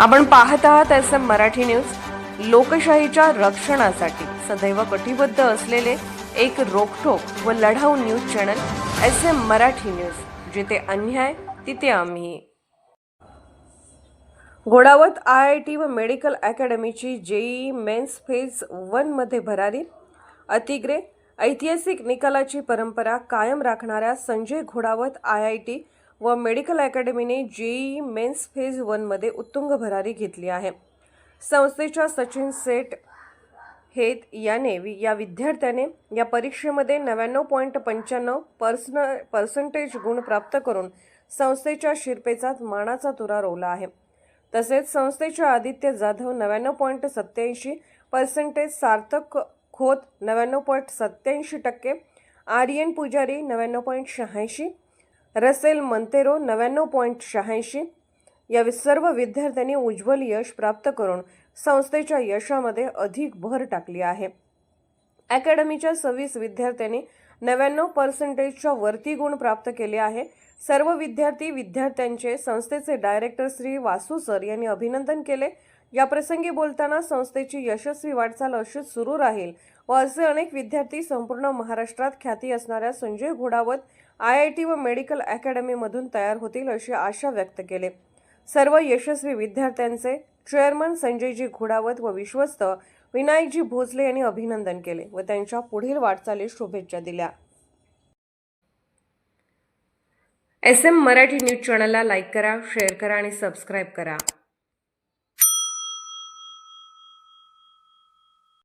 आपण पाहत आहात एस एम मराठी न्यूज. लोकशाहीच्या रक्षणासाठी सदैव कटिबद्ध असलेले एक रोखोक व लढाऊ news channel S M Marathi news. जिथे अन्याय तिथे आम्ही. घोडावत आय आय टी व मेडिकल अकॅडमीची जेई मेन्स फेज वनमध्ये भरारी. अतिग्रे ऐतिहासिक निकालाची परंपरा कायम राखणाऱ्या Sanjay Ghodawat I I T व मेडिकल अकॅडमीने जेई मेन्स फेज वनमध्ये उत्तुंग भरारी घेतली आहे. संस्थेच्या सचिन सेठ हेत याने या विद्यार्थ्याने या परीक्षेमध्ये नव्याण्णव पॉईंट पंच्याण्णव पर्सन पर्सेंटेज गुण प्राप्त करून संस्थेच्या शिरपेचात मानाचा तुरा रोवला आहे. तसेच संस्थेच्या आदित्य जाधव नव्याण्णव पॉईंट सत्याऐंशी पर्सेंटेज सार्थक खोत नव्याण्णव पॉईंट सत्याऐंशी टक्के आर्यन पुजारी नव्याण्णव पॉईंट शहाऐंशी रसेल मंतेरो नव्याण्णव पॉईंट शहाऐंशी. या सर्व विद्यार्थ्यांनी उज्ज्वल यश प्राप्त करून संस्थेच्या यशामध्ये अधिक भर टाकली आहे. अकॅडमीच्या सव्वीस विद्यार्थ्यांनी नव्याण्णव पर्सेंटेजच्या वरती गुण प्राप्त केले आहे. सर्व विद्यार्थी विद्यार्थ्यांचे संस्थेचे डायरेक्टर श्री वासू सर यांनी अभिनंदन केले. या प्रसंगी बोलताना संस्थेची यशस्वी वाटचाल अशीच सुरू राहील व असे अनेक विद्यार्थी संपूर्ण महाराष्ट्रात ख्याती असणाऱ्या Sanjay Ghodawat I I T व मेडिकल अकॅडमीमधून तयार होतील अशी आशा व्यक्त केले. सर्व यशस्वी विद्यार्थ्यांचे चेअरमन संजयजी घोडावत व विश्वस्त विनायकजी भोसले यांनी अभिनंदन केले व त्यांच्या पुढील वाटचालीस शुभेच्छा दिल्या. एस एम मराठी न्यूज चॅनलला लाईक करा शेअर करा आणि सबस्क्राईब करा.